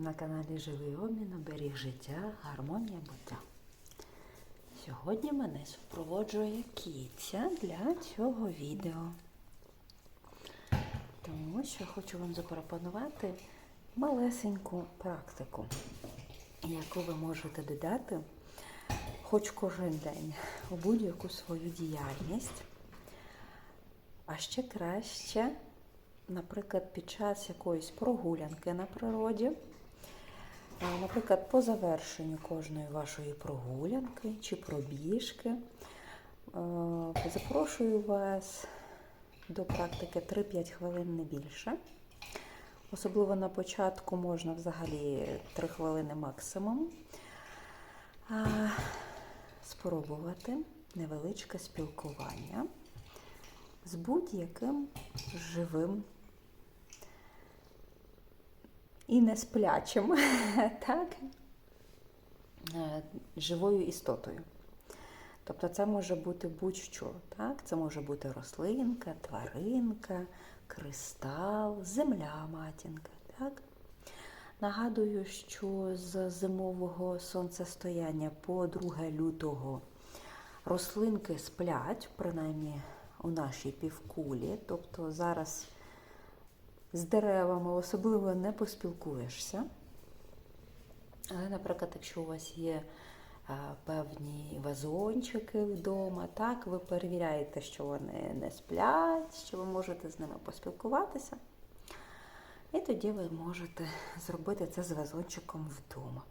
на каналі Живий Обмін, оберіг життя, гармонія буття. Сьогодні мене супроводжує кіця для цього відео. Тому що хочу вам запропонувати малесеньку практику, яку ви можете додати хоч кожен день у будь-яку свою діяльність. А ще краще, наприклад, під час якоїсь прогулянки на природі, наприклад, по завершенню кожної вашої прогулянки чи пробіжки, е, запрошую вас до практики 3-5 хвилин не більше. Особливо на початку можна взагалі 3 хвилини максимум. Спробувати невеличке спілкування з будь-яким живим і не сплячим, так? Е, живою істотою. Тобто це може бути будь-що. Так? Це може бути рослинка, тваринка, кристал, земля, матінка. Так? Нагадую, що з зимового сонцестояння по 2 лютого рослинки сплять, принаймні у нашій півкулі. Тобто зараз з деревами особливо не поспілкуєшся. Але, наприклад, якщо у вас є а, певні вазончики вдома, так, ви перевіряєте, що вони не сплять, що ви можете з ними поспілкуватися. І тоді ви можете зробити це з вазончиком вдома.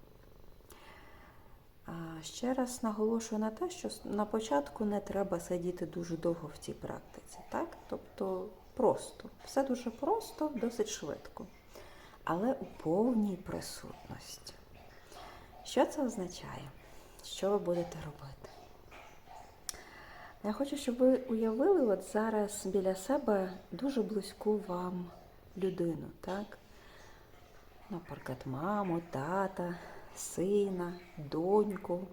Ще раз наголошую на те, що на початку не треба сидіти дуже довго в цій практиці. Так? Тобто просто, все дуже просто, досить швидко, але у повній присутності. Що це означає? Що ви будете робити? Я хочу, щоб ви уявили от зараз біля себе дуже близьку вам людину, так? Наприклад, маму, тата, сина, доньку,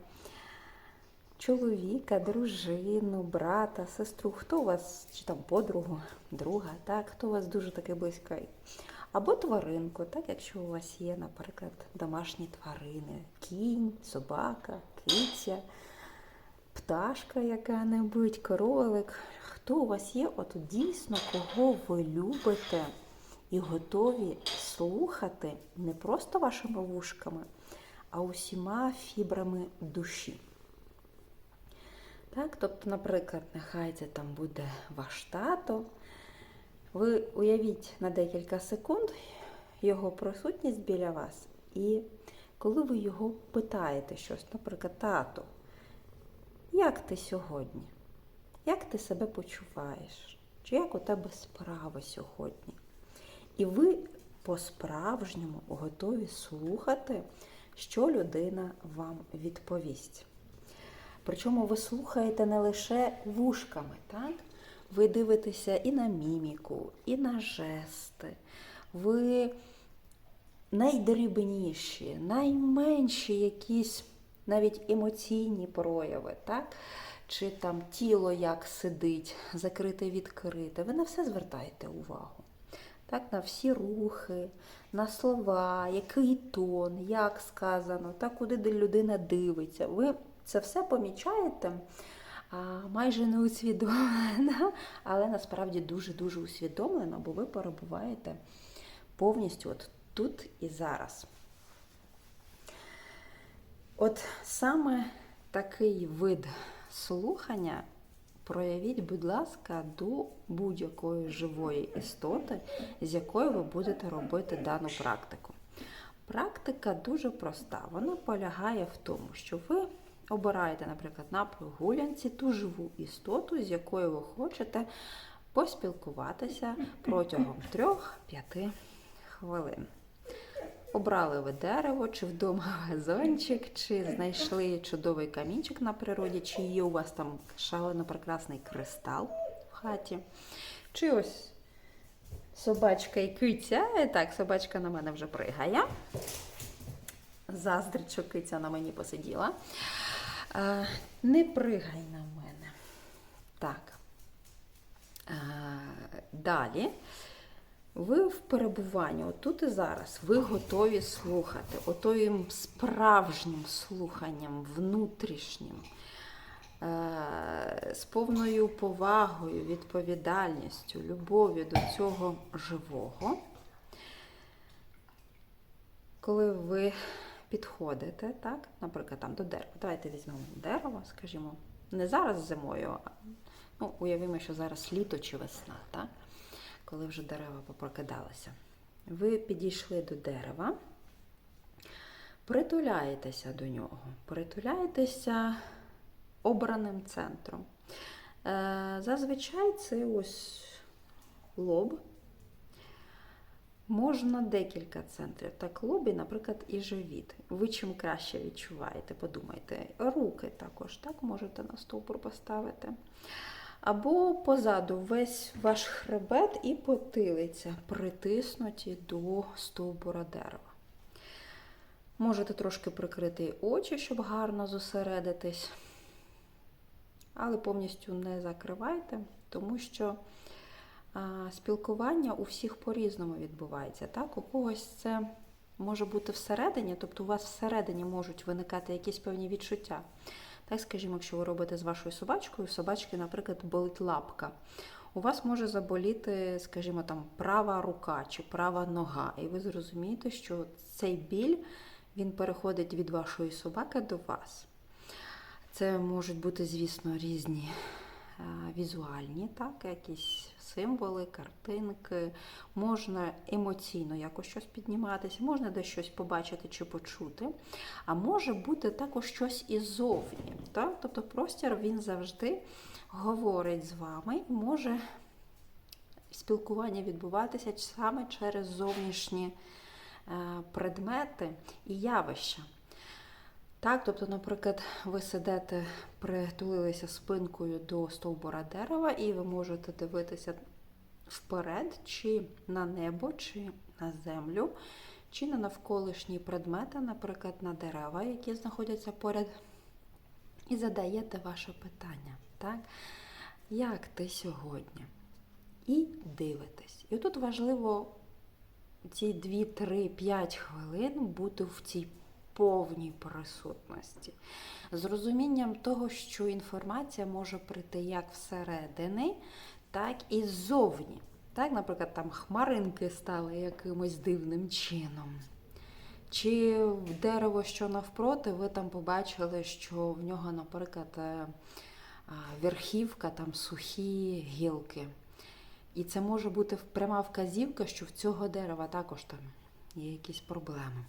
чоловіка, дружину, брата, сестру, хто у вас, чи там подругу, друга, так, хто у вас дуже такий близький. Або тваринку, так, якщо у вас є, наприклад, домашні тварини, кінь, собака, киця, пташка яка-небудь, королик. Хто у вас є, от дійсно, кого ви любите і готові слухати не просто вашими вушками, а усіма фібрами душі. Так, тобто, наприклад, нехай це там буде ваш тато. Ви уявіть на декілька секунд його присутність біля вас. І коли ви його питаєте щось, наприклад, тато, як ти сьогодні? Як ти себе почуваєш? Чи як у тебе справа сьогодні? І ви по-справжньому готові слухати, що людина вам відповість. Причому ви слухаєте не лише вушками, так? Ви дивитеся і на міміку, і на жести. Ви найдрібніші, найменші якісь навіть емоційні прояви, так? чи там тіло як сидить, закрите, відкрите. Ви на все звертаєте увагу. Так, На всі рухи, на слова, який тон, як сказано, так, куди людина дивиться. Ви це все помічаєте майже не усвідомлено, але насправді дуже-дуже усвідомлено, бо ви перебуваєте повністю от тут і зараз. От саме такий вид слухання проявіть, будь ласка, до будь-якої живої істоти, з якою ви будете робити дану практику. Практика дуже проста. Вона полягає в тому, що ви обираєте, наприклад, на прогулянці ту живу істоту, з якою ви хочете поспілкуватися протягом 3-5 хвилин. Обрали ви дерево, чи вдома газончик, чи знайшли чудовий камінчик на природі, чи є у вас там шалено прекрасний кристал в хаті. Чи ось собачка і киця. Так, собачка на мене вже пригає. Заздрить, що киця на мені посиділа. Не пригай на мене. Так. Далі ви в перебуванні, отут і зараз, ви готові слухати, отоїм справжнім слуханням, внутрішнім, е, з повною повагою, відповідальністю, любов'ю до цього живого. Коли ви підходите, так, наприклад, там до дерева. Давайте візьмемо дерево, скажімо, не зараз зимою, а ну, уявімо, що зараз літо чи весна, так? коли вже дерева попрокидалися. Ви підійшли до дерева, притуляєтеся до нього, притуляєтеся обраним центром. Е, Зазвичай це ось лоб. Можна декілька центрів. Так, лобі, наприклад, і живіт. Ви чим краще відчуваєте, подумайте. Руки також так можете на стовбур поставити. Або позаду весь ваш хребет і потилиця притиснуті до стовбура дерева. Можете трошки прикрити очі, щоб гарно зосередитись, але повністю не закривайте, тому що спілкування у всіх по-різному відбувається. Так? У когось це може бути всередині, тобто у вас всередині можуть виникати якісь певні відчуття. Так, скажімо, якщо ви робите з вашою собачкою, у собачки, наприклад, болить лапка. У вас може заболіти, скажімо, там права рука чи права нога, і ви зрозумієте, що цей біль він переходить від вашої собаки до вас. Це можуть бути, звісно, різні візуальні, так, якісь символи, картинки. Можна емоційно якось щось підніматися, можна десь щось побачити чи почути, а може бути також щось іззовні. Так? Тобто простір він завжди говорить з вами і може спілкування відбуватися саме через зовнішні е, предмети і явища. Так, тобто, наприклад, ви сидите, притулилися спинкою до стовбура дерева, і ви можете дивитися вперед, чи на небо, чи на землю, чи на навколишні предмети, наприклад, на дерева, які знаходяться поряд, і задаєте ваше питання. Так? Як ти сьогодні? І дивитесь. І тут важливо ці 2, 3, 5 хвилин бути в цій повній присутності. З розумінням того, що інформація може прийти як всередини, так і ззовні. Так, Наприклад, там хмаринки стали якимось дивним чином. Чи дерево, що навпроти, ви там побачили, що в нього, наприклад, е, верхівка, там сухі гілки. І це може бути пряма вказівка, що в цього дерева також там є якісь проблеми.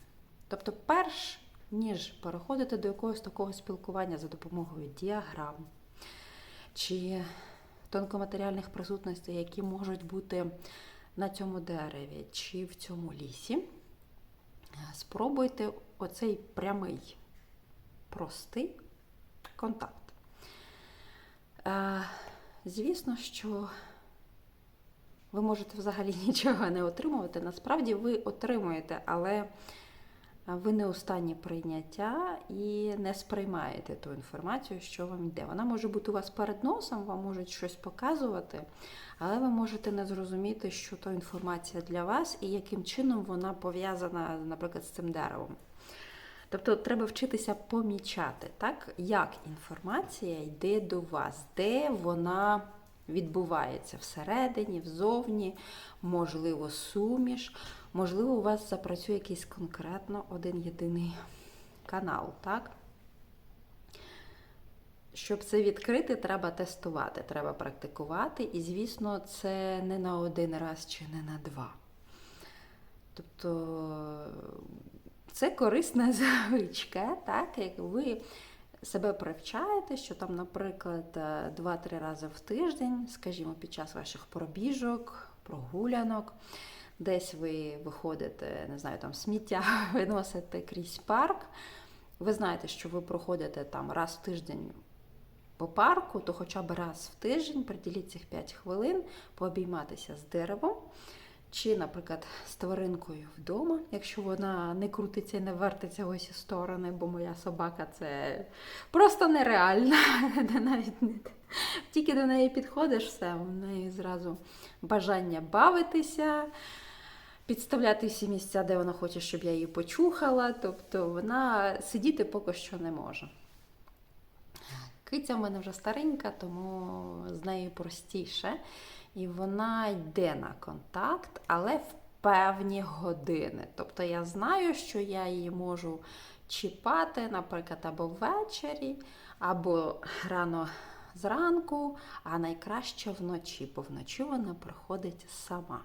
Тобто, перш ніж переходити до якогось такого спілкування за допомогою діаграм чи тонкоматеріальних присутностей, які можуть бути на цьому дереві чи в цьому лісі, спробуйте оцей прямий, простий контакт. Звісно, що ви можете взагалі нічого не отримувати. Насправді ви отримуєте, але ви не у стані прийняття і не сприймаєте ту інформацію, що вам йде. Вона може бути у вас перед носом, вам можуть щось показувати, але ви можете не зрозуміти, що то інформація для вас і яким чином вона пов'язана, наприклад, з цим деревом. Тобто треба вчитися помічати, так, як інформація йде до вас, де вона відбувається всередині, взовні, можливо, суміш, можливо, у вас запрацює якийсь конкретно один єдиний канал, так? Щоб це відкрити, треба тестувати, треба практикувати, і, звісно, це не на один раз чи не на два. Тобто це корисна звичка, так, як ви себе привчаєте, що там, наприклад, 2-3 рази в тиждень, скажімо, під час ваших пробіжок, прогулянок, десь ви виходите, не знаю, там сміття виносите крізь парк. Ви знаєте, що ви проходите там раз в тиждень по парку, то хоча б раз в тиждень приділіть цих 5 хвилин, пообійматися з деревом. Чи, наприклад, з тваринкою вдома, якщо вона не крутиться і не вертиться в усі сторони, бо моя собака це просто нереальна. Навіть не... Тільки до неї підходиш, все, в неї зразу бажання бавитися, підставляти всі місця, де вона хоче, щоб я її почухала. Тобто вона сидіти поки що не може. Киця в мене вже старенька, тому з нею простіше. І вона йде на контакт, але в певні години. Тобто я знаю, що я її можу чіпати, наприклад, або ввечері, або рано зранку, а найкраще вночі, бо вночі вона приходить сама.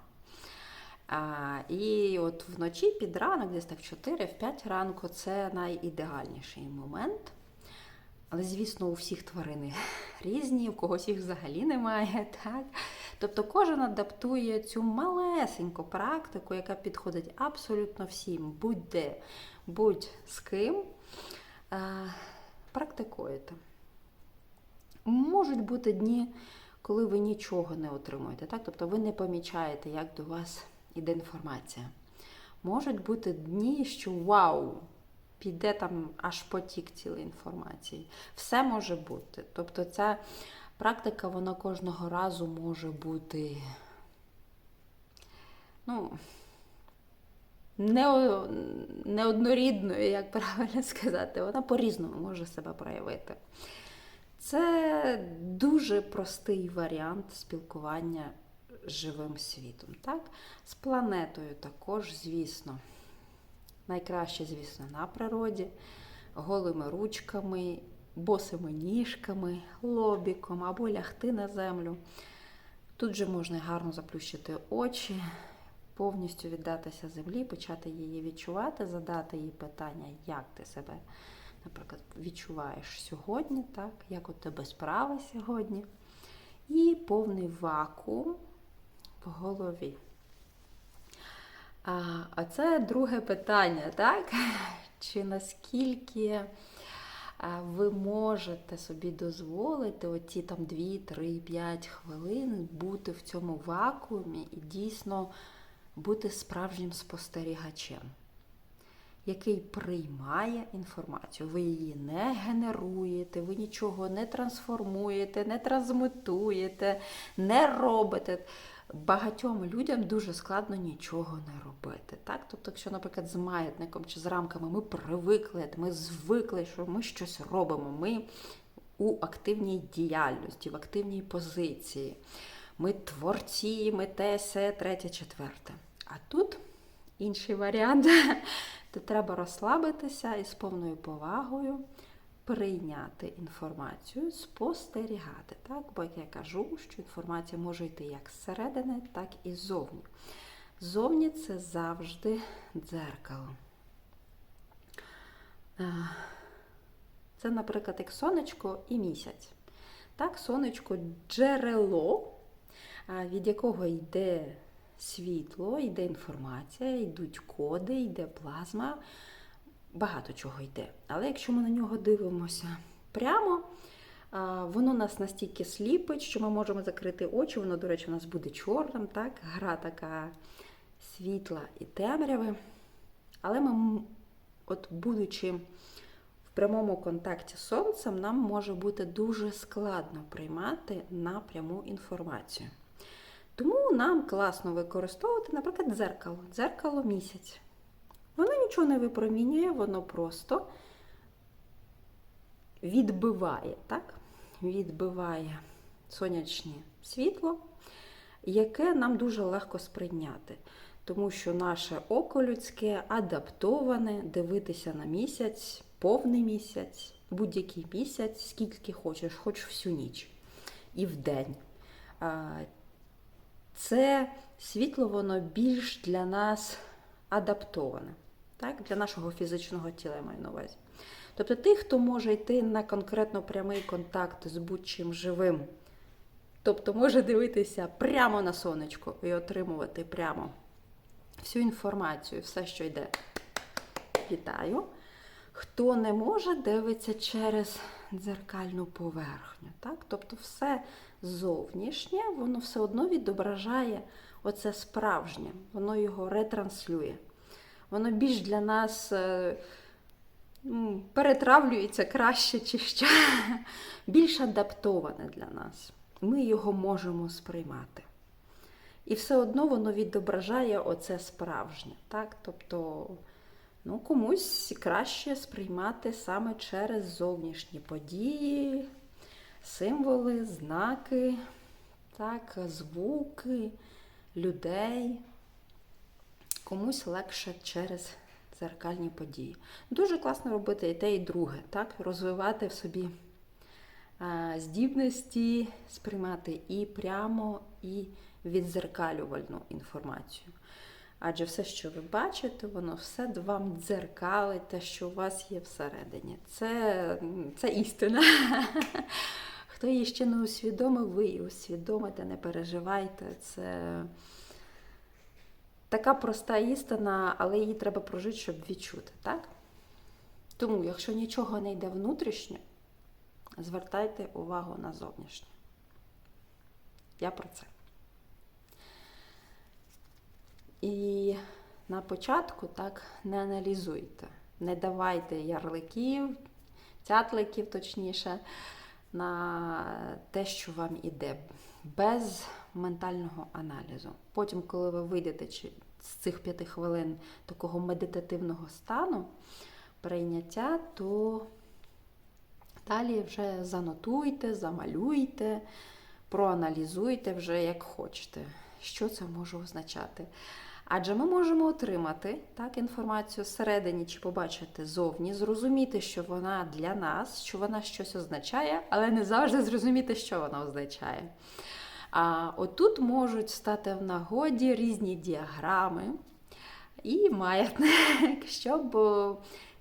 А, і от вночі під ранок, десь так 4-5 ранку, це найідеальніший момент. Але, звісно, у всіх тварини різні, у когось їх взагалі немає. Так? Тобто кожен адаптує цю малесеньку практику, яка підходить абсолютно всім, будь-де, будь з ким. Практикуєте. Можуть бути дні, коли ви нічого не отримуєте. Так? Тобто ви не помічаєте, як до вас іде інформація. Можуть бути дні, що вау! піде там аж потік цілої інформації. Все може бути. Тобто ця практика, вона кожного разу може бути, ну, не, неоднорідною, як правильно сказати, вона по-різному може себе проявити. Це дуже простий варіант спілкування живим світом. Так? З планетою також, звісно. Найкраще, звісно, на природі, голими ручками, босими ніжками, лобіком або лягти на землю. Тут же можна гарно заплющити очі, повністю віддатися землі, почати її відчувати, задати їй питання, як ти себе, наприклад, відчуваєш сьогодні, так, як у тебе справи сьогодні. І повний вакуум в голові. А це друге питання, так? Чи наскільки ви можете собі дозволити оті там 2, 3, 5 хвилин бути в цьому вакуумі і дійсно бути справжнім спостерігачем, який приймає інформацію. Ви її не генеруєте, ви нічого не трансформуєте, не трансмутуєте, не робите багатьом людям дуже складно нічого не робити. Так? Тобто, якщо, наприклад, з маятником чи з рамками ми привикли, ми звикли, що ми щось робимо, ми у активній діяльності, в активній позиції. Ми творці, ми те, се, третє, четверте. А тут інший варіант, де треба розслабитися і з повною повагою прийняти інформацію, спостерігати. Так? Бо, як я кажу, що інформація може йти як зсередини, так і ззовні. Зовні це завжди дзеркало. Це, наприклад, як сонечко і місяць. Так, сонечко джерело, від якого йде світло, йде інформація, йдуть коди, йде плазма багато чого йде. Але якщо ми на нього дивимося прямо, воно нас настільки сліпить, що ми можемо закрити очі, воно, до речі, у нас буде чорним, так? гра така світла і темряви. Але ми, от будучи в прямому контакті з сонцем, нам може бути дуже складно приймати напряму інформацію. Тому нам класно використовувати, наприклад, дзеркало, дзеркало місяць. Воно нічого не випромінює, воно просто відбиває, так? відбиває сонячне світло, яке нам дуже легко сприйняти. Тому що наше око людське адаптоване дивитися на місяць, повний місяць, будь-який місяць, скільки хочеш, хоч всю ніч і в день. Це світло, воно більш для нас адаптоване так, для нашого фізичного тіла я маю на увазі. Тобто тих, хто може йти на конкретно прямий контакт з будь-чим живим, тобто може дивитися прямо на сонечко і отримувати прямо всю інформацію, все, що йде. Вітаю. Хто не може, дивиться через дзеркальну поверхню. Так? Тобто все зовнішнє, воно все одно відображає оце справжнє, воно його ретранслює воно більш для нас е, перетравлюється краще чи що, більш адаптоване для нас. Ми його можемо сприймати. І все одно воно відображає оце справжнє. Так? Тобто ну, комусь краще сприймати саме через зовнішні події, символи, знаки, так, звуки, людей. Комусь легше через дзеркальні події. Дуже класно робити і те, і друге, так? розвивати в собі а, здібності, сприймати і прямо, і відзеркалювальну інформацію. Адже все, що ви бачите, воно все вам дзеркалить те, що у вас є всередині. Це, це істина. Хто її ще не усвідомив, ви її усвідомите, не переживайте. Це така проста істина, але її треба прожити, щоб відчути, так? Тому, якщо нічого не йде внутрішньо, звертайте увагу на зовнішнє. Я про це. І на початку так не аналізуйте, не давайте ярликів, цятликів, точніше, на те, що вам іде, без ментального аналізу. Потім, коли ви вийдете з цих п'яти хвилин такого медитативного стану, прийняття, то далі вже занотуйте, замалюйте, проаналізуйте вже як хочете, що це може означати. Адже ми можемо отримати так, інформацію всередині чи побачити зовні, зрозуміти, що вона для нас, що вона щось означає, але не завжди зрозуміти, що вона означає. А отут можуть стати в нагоді різні діаграми і маятник, щоб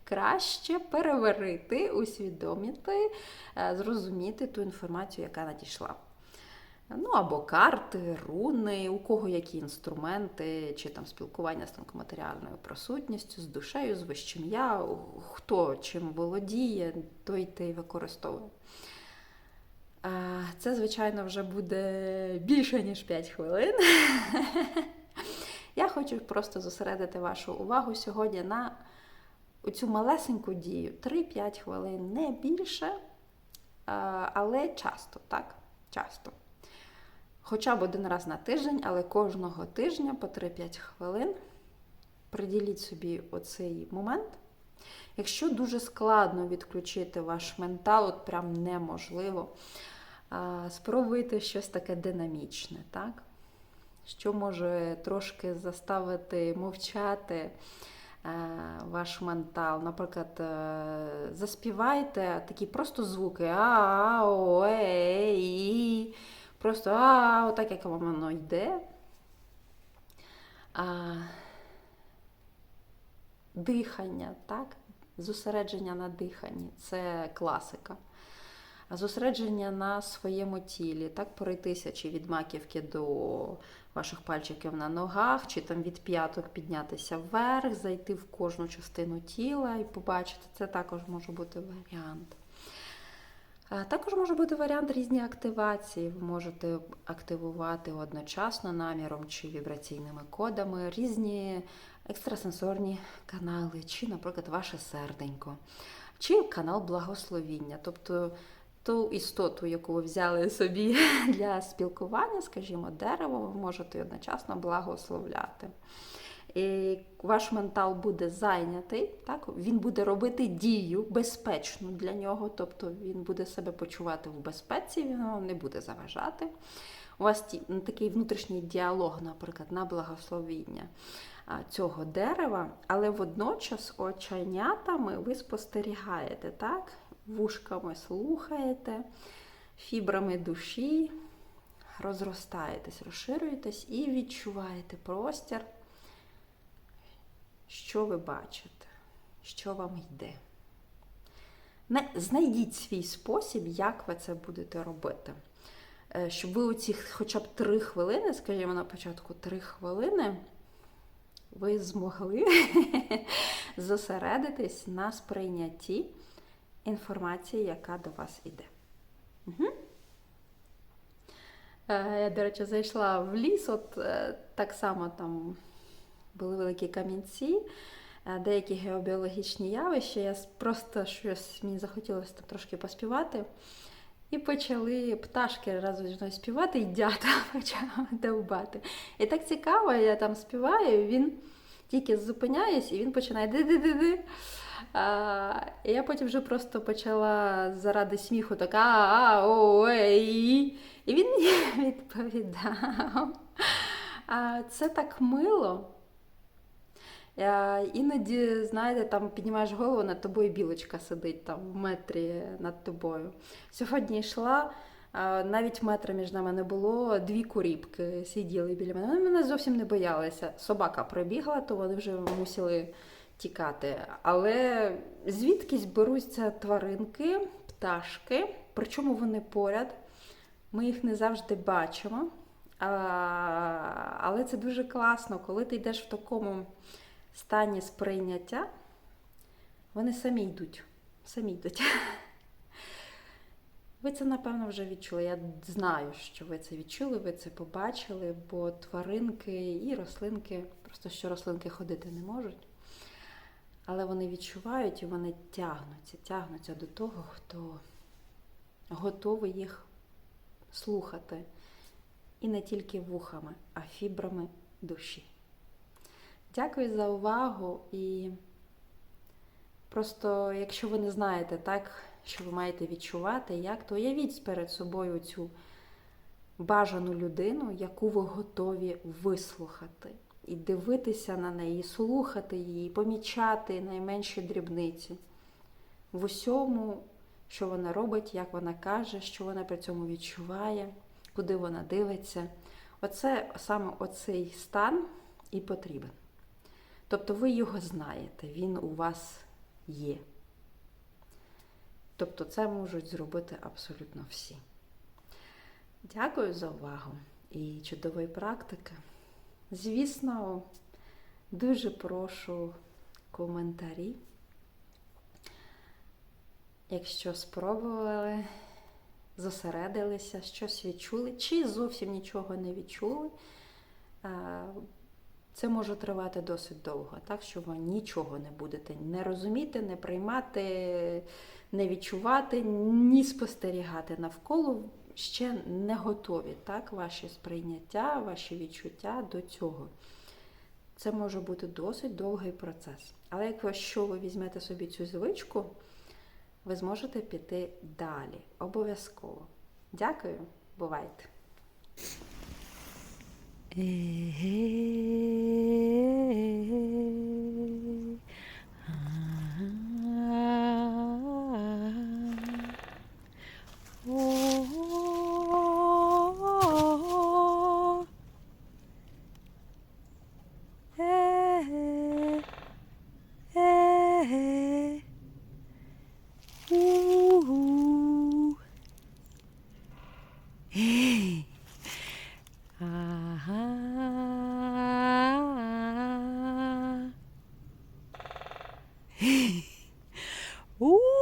краще переварити, усвідомити, е, зрозуміти ту інформацію, яка надійшла. Ну, або карти, руни, у кого які інструменти, чи там спілкування з тонкоматеріальною присутністю, з душею, з вищим я, хто чим володіє, той те й використовує. Це, звичайно, вже буде більше, ніж 5 хвилин. Я хочу просто зосередити вашу увагу сьогодні на цю малесеньку дію. 3-5 хвилин, не більше, але часто, так? Часто. Хоча б один раз на тиждень, але кожного тижня по 3-5 хвилин приділіть собі оцей момент. Якщо дуже складно відключити ваш ментал, от прям неможливо, спробуйте щось таке динамічне, так? що може трошки заставити мовчати ваш ментал. Наприклад, е, заспівайте такі просто звуки а о е Просто а, отак, як воно йде. Дихання, так? Зосередження на диханні це класика. Зосередження на своєму тілі, так, пройтися чи від маківки до ваших пальчиків на ногах, чи там від п'яток піднятися вверх, зайти в кожну частину тіла і побачити, це також може бути варіант. Також може бути варіант різні активації. Ви можете активувати одночасно наміром чи вібраційними кодами різні екстрасенсорні канали, чи, наприклад, ваше серденько, чи канал благословіння. Тобто ту істоту, яку ви взяли собі для спілкування, скажімо, дерево, ви можете одночасно благословляти і ваш ментал буде зайнятий, так? він буде робити дію безпечну для нього, тобто він буде себе почувати в безпеці, він не буде заважати. У вас такий внутрішній діалог, наприклад, на благословіння цього дерева, але водночас оченятами ви спостерігаєте, так? Вушками слухаєте, фібрами душі розростаєтесь, розширюєтесь і відчуваєте простір що ви бачите, що вам йде. Знайдіть свій спосіб, як ви це будете робити. Е, щоб ви оці хоча б три хвилини, скажімо, на початку три хвилини, ви змогли зосередитись на сприйнятті інформації, яка до вас йде. Угу. Я, до речі, зайшла в ліс, от е, так само там були великі камінці, е, деякі геобіологічні явища. Я просто щось мені захотілося там трошки поспівати. І почали пташки разом зі мною співати, і дята почав довбати. І так цікаво, я там співаю, він тільки зупиняюсь, і він починає ди-ди-ди-ди. А, і я потім вже просто почала заради сміху така а, о, ей. І він мені відповідав. А, це так мило. Е, Іноді, знаєте, там піднімаєш голову, над тобою білочка сидить там в метрі над тобою. Сьогодні йшла, навіть метра між нами не було, дві куріпки сиділи біля мене. Вони мене зовсім не боялися. Собака пробігла, то вони вже мусили тікати. Але звідкись беруться тваринки, пташки, причому вони поряд. Ми їх не завжди бачимо. Але це дуже класно, коли ти йдеш в такому стані сприйняття, вони самі йдуть. Самі йдуть. Ви це, напевно, вже відчули. Я знаю, що ви це відчули, ви це побачили, бо тваринки і рослинки, просто що рослинки ходити не можуть. Але вони відчувають і вони тягнуться, тягнуться до того, хто готовий їх слухати. І не тільки вухами, а фібрами душі. Дякую за увагу і просто, якщо ви не знаєте так, що ви маєте відчувати, як, то уявіть перед собою цю бажану людину, яку ви готові вислухати, і дивитися на неї, слухати її, помічати найменші дрібниці в усьому, що вона робить, як вона каже, що вона при цьому відчуває, куди вона дивиться. Оце саме оцей стан і потрібен. Тобто ви його знаєте, він у вас є. Тобто це можуть зробити абсолютно всі. Дякую за увагу і чудової практики. Звісно, дуже прошу коментарі. Якщо спробували, зосередилися, щось відчули, чи зовсім нічого не відчули. Це може тривати досить довго, так що ви нічого не будете не розуміти, не приймати, не відчувати, ні спостерігати навколо ще не готові так, ваші сприйняття, ваші відчуття до цього. Це може бути досить довгий процес. Але якщо ви візьмете собі цю звичку, ви зможете піти далі. Обов'язково. Дякую, бувайте! Ooh.